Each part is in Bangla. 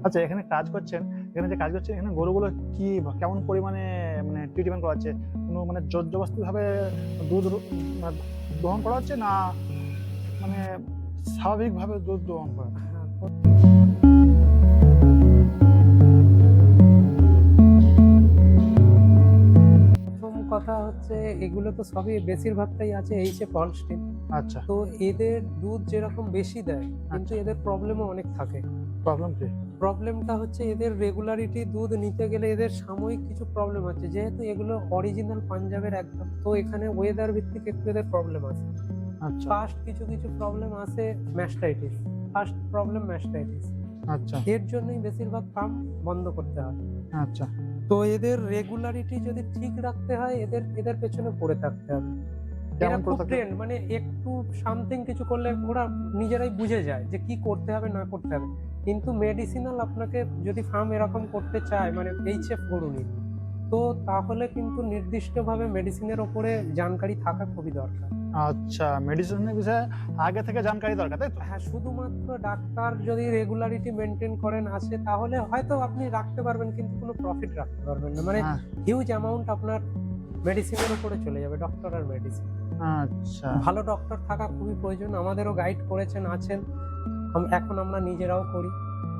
আচ্ছা এখানে কাজ করছেন এখানে যে কাজ করছেন এখানে গরুগুলো কি কেমন পরিমাণে মানে ট্রিটমেন্ট করা হচ্ছে? কোনো মানে জোর জবস্তি ভাবে দুধ গ্রহণ করা হচ্ছে না মানে স্বাভাবিকভাবে দুধ গ্রহণ করা হচ্ছে? কথা হচ্ছে এগুলো তো সবই বেশিরভাগটাই আছে এইচএফ হলস্টিন আচ্ছা। তো এদের দুধ যেরকম বেশি দেয় কিন্তু আচ্ছা। এদের প্রবলেমও অনেক থাকে। প্রবলেম কি? প্রবলেমটা হচ্ছে এদের রেগুলারিটি দুধ নিতে গেলে এদের সাময়িক কিছু প্রবলেম আছে। যেহেতু এগুলো অরিজিনাল পাঞ্জাবের একদম তো এখানে ওয়েদার ভিত্তিক একটু এদের প্রবলেম আছে। আচ্ছা। ফার্স্ট কিছু কিছু প্রবলেম আছে ম্যাস্টাইটিস ফার্স্ট প্রবলেম ম্যাস্টাইটিস আচ্ছা। এর জন্যই বেশিরভাগ ফার্ম বন্ধ করতে হয়। আচ্ছা। তো এদের রেগুলারিটি যদি ঠিক রাখতে হয় এদের এদের পেছনে পড়ে থাকতে হবে। এরা কেমন খুব ট্রেন্ড মানে একটু সামথিং কিছু করলে ওরা নিজেরাই বুঝে যায় যে কি করতে হবে না করতে হবে। কিন্তু মেডিসিনাল আপনাকে যদি ফার্ম এরকম করতে চায় মানে এইচএফ গরু তো তাহলে কিন্তু নির্দিষ্টভাবে মেডিসিনের ওপরে জানকারি থাকা খুবই দরকার। আচ্ছা মেডিসিনের বিষয়ে আগে থেকে জানকারি দরকার তাই তো? হ্যাঁ শুধুমাত্র ডাক্তার যদি রেগুলারিটি মেনটেন করেন আসে তাহলে হয়তো আপনি রাখতে পারবেন কিন্তু কোনো প্রফিট রাখতে পারবেন না। মানে হিউজ অ্যামাউন্ট আপনার মেডিসিনের উপরে চলে যাবে ডক্টর আর মেডিসিন আচ্ছা। ভালো ডক্টর থাকা খুবই প্রয়োজন আমাদেরও গাইড করেছেন আছেন এখন আমরা নিজেরাও করি।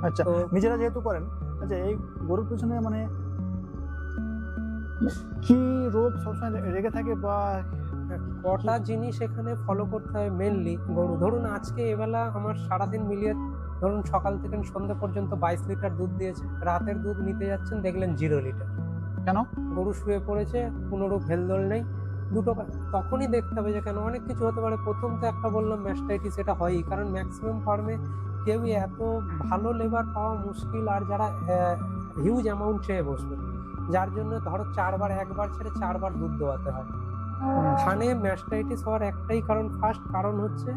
আচ্ছা নিজেরা যেহেতু করেন আচ্ছা এই গরুর পিছনে মানে কি রোগ সবসময় রেগে থাকে বা কটা জিনিস এখানে ফলো করতে হয় মেনলি গরু ধরুন আজকে এবেলা আমার সারাদিন মিলিয়ে ধরুন সকাল থেকে সন্ধ্যে পর্যন্ত বাইশ লিটার দুধ দিয়েছে রাতের দুধ নিতে যাচ্ছেন দেখলেন জিরো লিটার। কেন? গরু শুয়ে পড়েছে কোনোরূপ হেলদোল নেই দুটো তখনই দেখতে হবে যে কেন? অনেক কিছু হতে পারে। প্রথম তো একটা বললাম ম্যাস্টাইটিস এটা হয়ই। কারণ ম্যাক্সিমাম ফার্মে কেউই এত ভালো লেবার পাওয়া মুশকিল আর যারা হিউজ অ্যামাউন্ট চেয়ে বসবে। যার জন্য ধরো চারবার, একবার ছেড়ে চারবার দুধ দোয়াতে হয়। থানে ম্যাস্টাইটিস হওয়ার একটাই কারণ ফার্স্ট কারণ হচ্ছে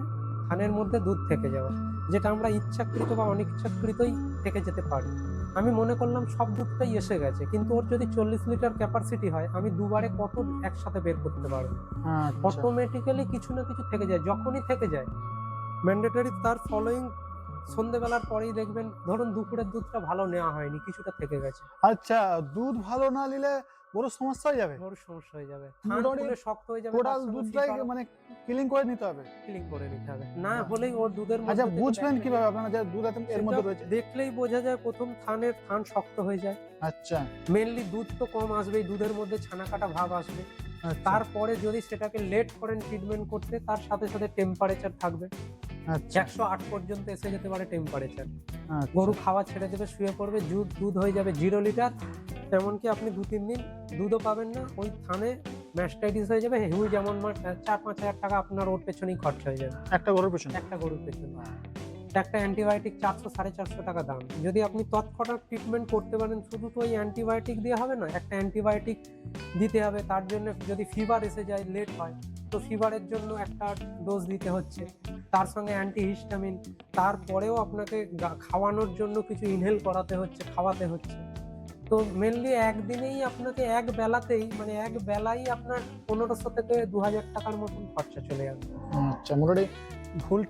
থানের মধ্যে দুধ থেকে যাওয়া, যেটা আমরা ইচ্ছাকৃত বা অনিচ্ছাকৃতই থেকে যেতে পারি। আমি মনে করলাম সব দুধটাই এসে গেছে কিন্তু ওর যদি চল্লিশ লিটার ক্যাপাসিটি হয় আমি দুবারে কত একসাথে বের করতে পারব? আচ্ছা। অটোমেটিক্যালি কিছু না কিছু থেকে যায় যখনই থেকে যায়। ম্যান্ডেটরি তার ফলোয়িং সন্ধ্যেবেলার পরেই দেখবেন ধরুন দুপুরের দুধটা ভালো নেওয়া হয়নি কিছুটা থেকে গেছে। আচ্ছা দুধ ভালো না নিলে বড় সমস্যা হয়ে যাবে। বড় সমস্যা হয়ে যাবে। মোটামুটি শক্ত হয়ে যাবে টোটাল দুধটাই মানে ক্লিন করে নিতে হবে। ফিলিং করে নিতে হবে। না হলেই ওর দুধের আচ্ছা বুঝবেন কীভাবে আপনারা যে দুধ এর মধ্যে রয়েছে? দেখলেই বোঝা যায় প্রথম থানের থান শক্ত হয়ে যায়। আচ্ছা। মেনলি দুধ তো কম আসবেই দুধের মধ্যে ছানা কাটা ভাব আসবে। আচ্ছা। তারপরে যদি সেটাকে লেট করেন ট্রিটমেন্ট করতে তার সাথে সাথে টেম্পারেচার থাকবে। আচ্ছা। একশো আট পর্যন্ত এসে যেতে পারে টেম্পারেচার আচ্ছা। গরু খাওয়া ছেড়ে দেবে শুয়ে পড়বে দুধ দুধ হয়ে যাবে জিরো লিটার এমনকি আপনি দু তিন দিন দুধও পাবেন না। ওই থানে ম্যাস্টাইটিস হয়ে যাবে হিউজ যেমন চার পাঁচ হাজার টাকা আপনার ওর পেছনেই খরচা হয়ে যাবে। একটা গরুর পেছনে? একটা গরুর পেছনে। একটা অ্যান্টিবায়োটিক চারশো সাড়ে চারশো টাকা দাম। যদি আপনি তৎক্ষণাৎ ট্রিটমেন্ট করতে পারেন শুধু তো ওই অ্যান্টিবায়োটিক দিয়ে হবে না একটা অ্যান্টিবায়োটিক দিতে হবে। তার জন্য যদি ফিভার এসে যায় লেট হয় তো ফিভারের জন্য একটা ডোজ দিতে হচ্ছে। তার সঙ্গে অ্যান্টিহিস্টামিন তারপরেও আপনাকে খাওয়ানোর জন্য কিছু ইনহেল করাতে হচ্ছে খাওয়াতে হচ্ছে। তো মেনলি একদিনেই আপনাকে এক বেলাতেই মানে এক বেলাই আপনার পনেরোশো থেকে দু হাজার টাকার মতন খরচা চলে যাবে। আচ্ছা মোটামুটি ভুল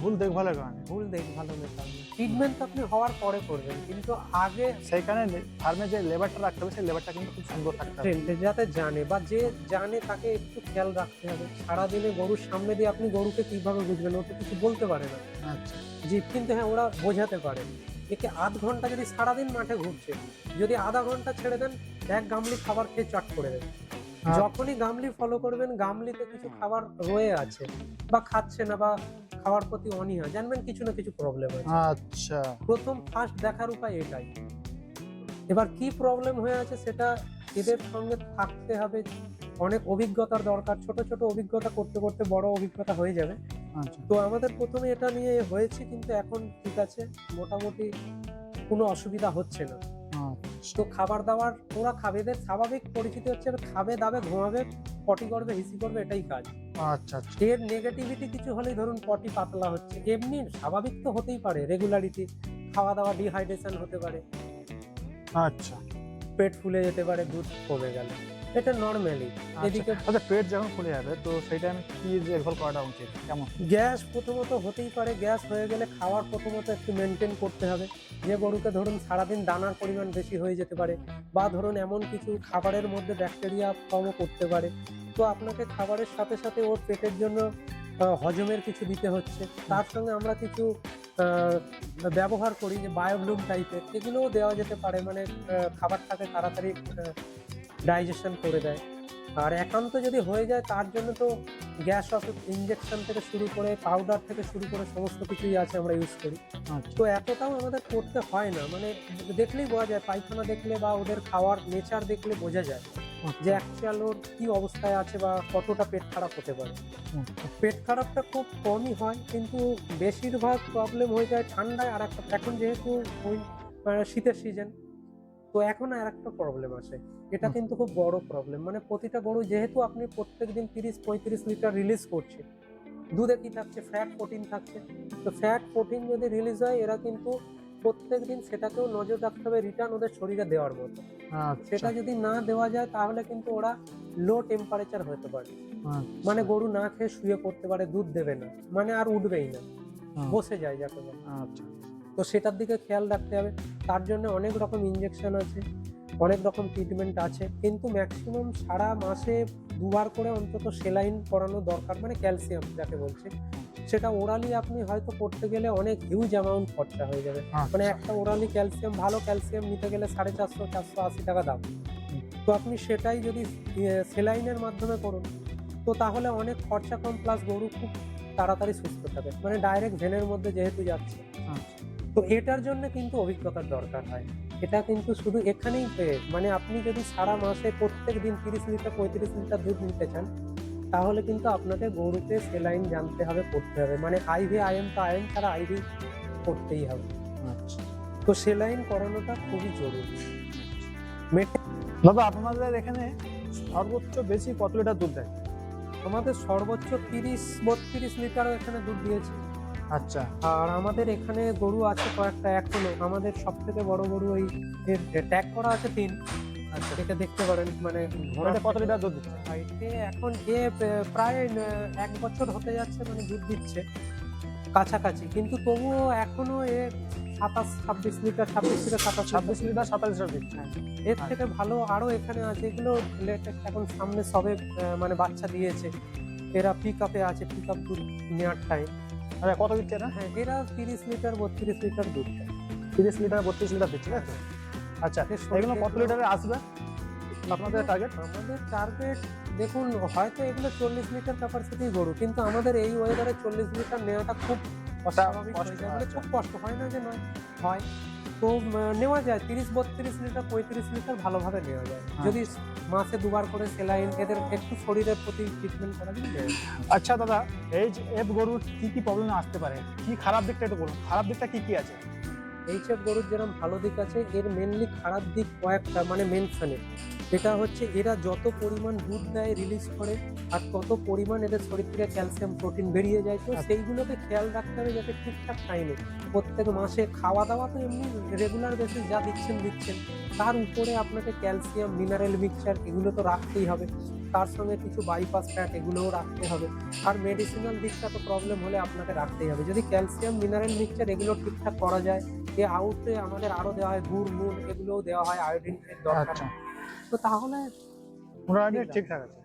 ভুল দেখভালের কারণে। ভুল দেখভাল নিতে হবে ট্রিটমেন্ট আপনি হওয়ার পরে করবেন কিন্তু আগে সেইখানে ফার্মে যে লেবারটা রাখতে হবে সেই লেবারটা কিন্তু খুব সুন্দর থাকতে হবে। যাতে জানে বা যে জানে তাকে একটু খেয়াল রাখতে হবে। সারাদিনে গরুর সামনে দিয়ে আপনি গরুকে কীভাবে বুঝবেন ও তো কিছু বলতে পারে না। আচ্ছা। যে কিন্তু হ্যাঁ ওরা বোঝাতে পারে। একে আধ ঘণ্টা যদি সারাদিন মাঠে ঘুরছে যদি আধা ঘণ্টা ছেড়ে দেন এক গামলি খাবার খেয়ে চট করে হ্যাঁ। যখনই গামলি ফলো করবেন গামলিতে কিছু খাবার রয়ে আছে বা খাচ্ছে না বা খাওয়ার প্রতি অনীহা জানবেন কিছু না কিছু প্রবলেম আছে। আচ্ছা। প্রথম ফার্স্ট দেখার উপায় এটাই। এবার কি প্রবলেম হয়ে আছে সেটা এদের সঙ্গে থাকতে হবে। অনেক অভিজ্ঞতার দরকার ছোট ছোট অভিজ্ঞতা করতে করতে বড় অভিজ্ঞতা হয়ে যাবে। তো আমাদের প্রথমে এটা নিয়ে হয়েছে কিন্তু এখন ঠিক আছে মোটামুটি কোনো অসুবিধা হচ্ছে না। আচ্ছা। তো খাবার দাবার ওরা খাবে এদের স্বাভাবিক পরিচিতি হচ্ছে খাবে দাবে ঘুমাবে পটি করবে হিসি করবে এটাই কাজ। আচ্ছা আচ্ছা। এর নেগেটিভিটি কিছু হলেই ধরুন পটি পাতলা হচ্ছে এমনি স্বাভাবিক তো হতেই পারে রেগুলারিটি খাওয়া দাওয়া ডিহাইড্রেশন হতে পারে। আচ্ছা। পেট ফুলে যেতে পারে দুধ কমে গেল। এটা নর্মালি এদিকে আচ্ছা পেট যখন ফুলে যাবে তো সেই টাইমে কি দেখভাল করাটা উচিত? কেমন? গ্যাস প্রথমত হতেই পারে গ্যাস হয়ে গেলে খাওয়ার প্রথমত একটু মেনটেন করতে হবে। যে গরুকে ধরুন সারাদিন দানার পরিমাণ বেশি হয়ে যেতে পারে বা ধরুন এমন কিছু খাবারের মধ্যে ব্যাকটেরিয়া কমও করতে পারে। তো আপনাকে খাবারের সাথে সাথে ওর পেটের জন্য হজমের কিছু দিতে হচ্ছে। তার সঙ্গে আমরা কিছু ব্যবহার করি যে বায়োব্লুম টাইপের সেগুলোও দেওয়া যেতে পারে মানে খাবারটাকে তাড়াতাড়ি ডাইজেশন করে দেয়। আর একান্ত যদি হয়ে যায় তার জন্য তো গ্যাস ওষুধ ইঞ্জেকশন থেকে শুরু করে পাউডার থেকে শুরু করে সমস্ত কিছুই আছে আমরা ইউজ করি। আচ্ছা। তো এতটাও আমাদের করতে হয় না। মানে দেখলেই বোঝা যায় পায়খানা দেখলে বা ওদের খাওয়ার নেচার দেখলে বোঝা যায় যে অ্যাকচুয়াল ওর কি অবস্থায় আছে বা কতটা পেট খারাপ হতে পারে। পেট খারাপটা খুব কমই হয় কিন্তু বেশিরভাগ প্রবলেম হয়ে যায় ঠান্ডায়। আর একটা এখন যেহেতু ওই শীতের সিজন তো এখন আর একটা প্রবলেম আসে এটা কিন্তু খুব বড় প্রবলেম মানে প্রতিটা গরু যেহেতু আপনি প্রত্যেক দিন তিরিশ পঁয়ত্রিশ লিটার রিলিজ করছে দুধে কি থাকছে? ফ্যাট প্রোটিন থাকছে। তো ফ্যাট প্রোটিন যদি রিলিজ হয় এরা কিন্তু প্রত্যেক দিন সেটাকেও নজর রাখতে হবে রিটার্ন ওদের শরীরে দেওয়ার মতো। সেটা যদি না দেওয়া যায় তাহলে কিন্তু ওরা লো টেম্পারেচার হতে পারে। মানে গরু না খেয়ে শুয়ে পড়তে পারে দুধ দেবে না। মানে আর উঠবেই না। বসে যায় যাকে আচ্ছা। তো সেটার দিকে খেয়াল রাখতে হবে। তার জন্য অনেক রকম ইঞ্জেকশন আছে অনেক রকম ট্রিটমেন্ট আছে কিন্তু ম্যাক্সিমাম সারা মাসে দুবার করে অন্তত সেলাইন করানো দরকার মানে ক্যালসিয়াম যাকে বলছে। সেটা ওরালি আপনি হয়তো করতে গেলে অনেক হিউজ অ্যামাউন্ট খরচা হয়ে যাবে। মানে একটা ওরালি ক্যালসিয়াম ভালো ক্যালসিয়াম নিতে গেলে সাড়ে চারশো চারশো আশি টাকা দাম। তো আপনি সেটাই যদি সেলাইনের মাধ্যমে করুন তো তাহলে অনেক খরচা কম প্লাস গরু খুব তাড়াতাড়ি সুস্থ থাকে। মানে ডাইরেক্ট ভেনের মধ্যে যেহেতু যাচ্ছে। আচ্ছা। তো এটার জন্য কিন্তু অভিজ্ঞতার দরকার হয়। এটা কিন্তু শুধু এখানেই পেয়ে মানে আপনি যদি সারা মাসে প্রত্যেক দিন তিরিশ লিটার পঁয়ত্রিশ লিটার দুধ নিতে চান তাহলে কিন্তু আপনাকে গরুতে সেলাইন জানতে হবে করতে হবে। মানে আইভি আয়ন তো আয়ন ছাড়া আইভি করতেই হবে। আচ্ছা। তো সেলাইন করানোটা খুবই জরুরি। দাদা আপনাদের এখানে সর্বোচ্চ বেশি কত লিটার দুধ দেয়? আমাদের সর্বোচ্চ তিরিশ বত্রিশ লিটারও এখানে দুধ দিয়েছে। আচ্ছা। আর আমাদের এখানে গরু আছে কয়েকটা এখনও। আমাদের সব থেকে বড় গরু ওই ট্যাগ করা আছে তিন। আচ্ছা এটা দেখতে পারেন মানে এটা কত লিটার দুধ দিচ্ছে? এখন এ প্রায় এক বছর হতে যাচ্ছে মানে দুধ দিচ্ছে। কাছাকাছি কিন্তু তবুও এখনও এ সাতাশ ছাব্বিশ লিটার ছাব্বিশ থেকে সাতাশ ছাব্বিশ লিটার সাতাশ লিটার দিচ্ছে। এর থেকে ভালো আরও এখানে আছে এগুলো লেটেস্ট এখন সামনে সবে মানে বাচ্চা দিয়েছে। এরা পিক আপে আছে পিক আপ দুধ নেওয়ার টাইম আচ্ছা কত দিচ্ছে এটা? হ্যাঁ এরা তিরিশ লিটার বত্রিশ লিটার দুধ তিরিশ লিটার বত্রিশ লিটার দিচ্ছে তাই তো? আচ্ছা এগুলো কত লিটারে আসবে? আপনাদের টার্গেট আমাদের টার্গেট দেখুন হয়তো এগুলো চল্লিশ লিটার ক্যাপাসিটি গরু কিন্তু আমাদের এই ওয়েদারে চল্লিশ লিটার নেওয়াটা খুব অস্বাভাবিক হয়ে মানে আচ্ছা। খুব কষ্ট হয় না যে নয়? হয়। তো নেওয়া যায়। তিরিশ বত্রিশ লিটার পঁয়ত্রিশ লিটার ভালোভাবে নেওয়া যায়। হ্যাঁ। যদি মাসে দুবার করে সেলাইন এদের একটু শরীরের প্রতি ট্রিটমেন্ট করা কিন্তু যায়। আচ্ছা দাদা এই যে এফ গরুর কি কি প্রবলেম আসতে পারে? কি খারাপ দিকটা একটু বলুন। খারাপ দিকটা কি কি আছে? এইচএফ গরুর যেরকম ভালো দিক আছে এর মেনলি খারাপ দিক কয়েকটা মানে মেনশনে এটা হচ্ছে এরা যত পরিমাণ দুধ দেয় রিলিজ করে আর তত পরিমাণ এদের শরীর থেকে ক্যালসিয়াম প্রোটিন বেরিয়ে যায়। তো আচ্ছা। সেইগুলোকে খেয়াল রাখতে হবে যাতে ঠিকঠাক টাইমে প্রত্যেক মাসে খাওয়া দাওয়া তো এমনি রেগুলার বেসিস যা দিচ্ছেন দিচ্ছেন। তার উপরে আপনাকে ক্যালসিয়াম মিনারেল মিক্সচার এগুলো তো রাখতেই হবে। তার সঙ্গে কিছু বাইপাস ফ্যাট এগুলোও রাখতে হবে। আর মেডিসিনাল দিকটা তো প্রবলেম হলে আপনাকে রাখতেই হবে। যদি ক্যালসিয়াম মিনারেল মিক্সচার এগুলো ঠিকঠাক করা যায় এ আউটে আমাদের আরও দেওয়া হয় গুড় নুন এগুলোও দেওয়া হয় আয়োডিন দরকার। আচ্ছা। তো তাহলে মোটামুটি ঠিকঠাক আছে।